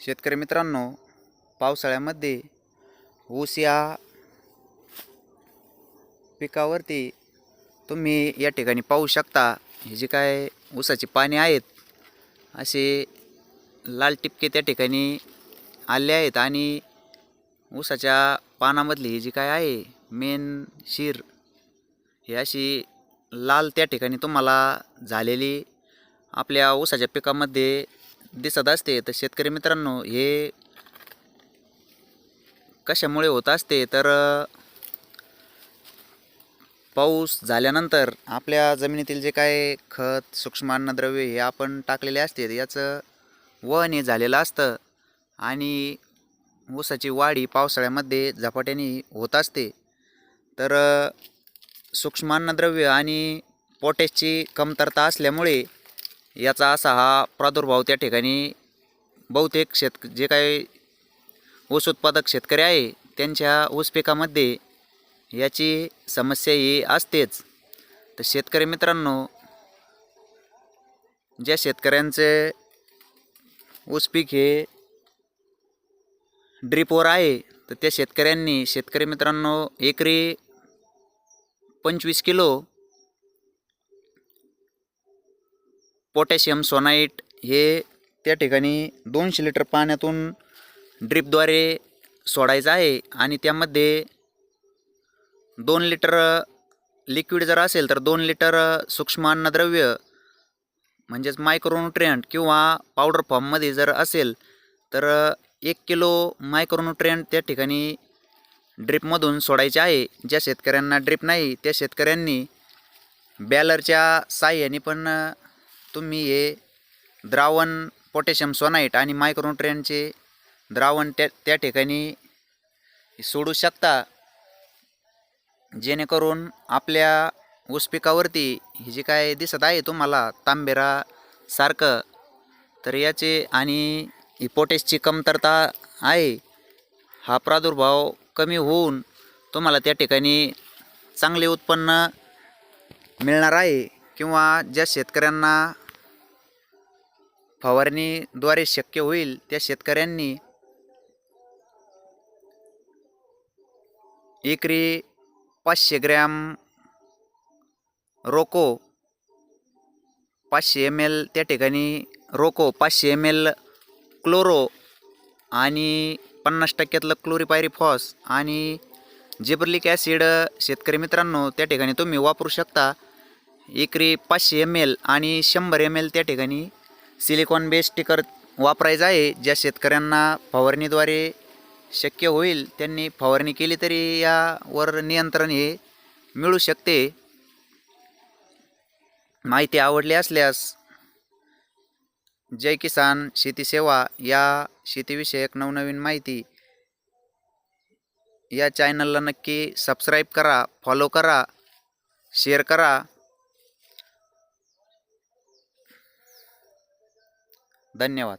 शेतकरी मित्रांनो पावसाळ्यामध्ये ऊस या पिकावरती तुम्ही या ठिकाणी पाहू शकता. हे जे काय ऊसाची पाने आहेत असे लाल टिपके त्या ठिकाणी आले आहेत आणि ऊसाच्या पानामधली ही जी काय आहे मेन शीर ही अशी लाल त्या ठिकाणी तुम्हाला झालेली. आपल्या ऊसाच्या पिकामध्ये दिसत असते तर शेतकरी मित्रांनो हे कशामुळे होत असते? तर पाऊस झाल्यानंतर आपल्या जमिनीतील जे काय खत सूक्ष्म अन्नद्रव्य हे आपण टाकलेले असते याचं वहन हे झालेलं असतं आणि ऊसाची वाढ ही पावसाळ्यामध्ये झपाट्याने होत असते. तर सूक्ष्म अन्नद्रव्य आणि पोटॅशची कमतरता असल्यामुळे याचा असा हा प्रादुर्भाव त्या ठिकाणी बहुतेक शेतक जे काही ऊस उत्पादक शेतकरी आहे त्यांच्या ऊस पिकामध्ये याची समस्या ही असतेच. तर शेतकरी मित्रांनो ज्या शेतकऱ्यांचे ऊस पीक हे ड्रीपवर आहे तर त्या शेतकऱ्यांनी शेतकरी मित्रांनो एकरी पंचवीस किलो पोटॅशियम सोनाईट हे त्या ठिकाणी दोनशे लिटर पाण्यातून ड्रीपद्वारे सोडायचं आहे आणि त्यामध्ये दोन लिटर लिक्विड जर असेल तर दोन लिटर सूक्ष्म अन्नद्रव्य म्हणजेच मायक्रोन्युट्रियंट किंवा पावडर फॉर्ममध्ये जर असेल तर एक किलो मायक्रोन्युट्रियंट त्या ठिकाणी ड्रीपमधून सोडायचे आहे. ज्या शेतकऱ्यांना ड्रीप नाही त्या शेतकऱ्यांनी बॅलरच्या साह्याने पण तुम्ही हे द्रावण पोटॅशियम सोनाईट आणि मायक्रोन्युट्रियनचे द्रावण त्या त्या ठिकाणी सोडू शकता. जेणेकरून आपल्या ऊस पिकावरती हे जे काय दिसत आहे तुम्हाला तांबेरा सारखं तर याचे आणि ही पोटॅशची कमतरता आहे हा प्रादुर्भाव कमी होऊन तुम्हाला त्या ठिकाणी चांगले उत्पन्न मिळणार आहे. किंवा ज्या शेतकऱ्यांना फवारणीद्वारे शक्य होईल त्या शेतकऱ्यांनी एकरी पाचशे ग्रॅम रोको पाचशे एम एल त्या ठिकाणी रोको पाचशे एम एल क्लोरो आणि पन्नास टक्क्यातलं क्लोरीपायरीफॉस आणि जिब्रलिक ॲसिड शेतकरी मित्रांनो त्या ठिकाणी तुम्ही वापरू शकता. एकरी पाचशे एम एल आणि शंभर एम एल त्या ठिकाणी सिलिकॉन बेस स्टिकर वापरायचं आहे. ज्या शेतकऱ्यांना फवारणीद्वारे शक्य होईल त्यांनी फवारणी केली तरी यावर नियंत्रण हे मिळू शकते. माहिती आवडली असल्यास जय किसान शेती सेवा या शेतीविषयक नवनवीन माहिती या चॅनलला नक्की सबस्क्राईब करा फॉलो करा शेअर करा. धन्यवाद.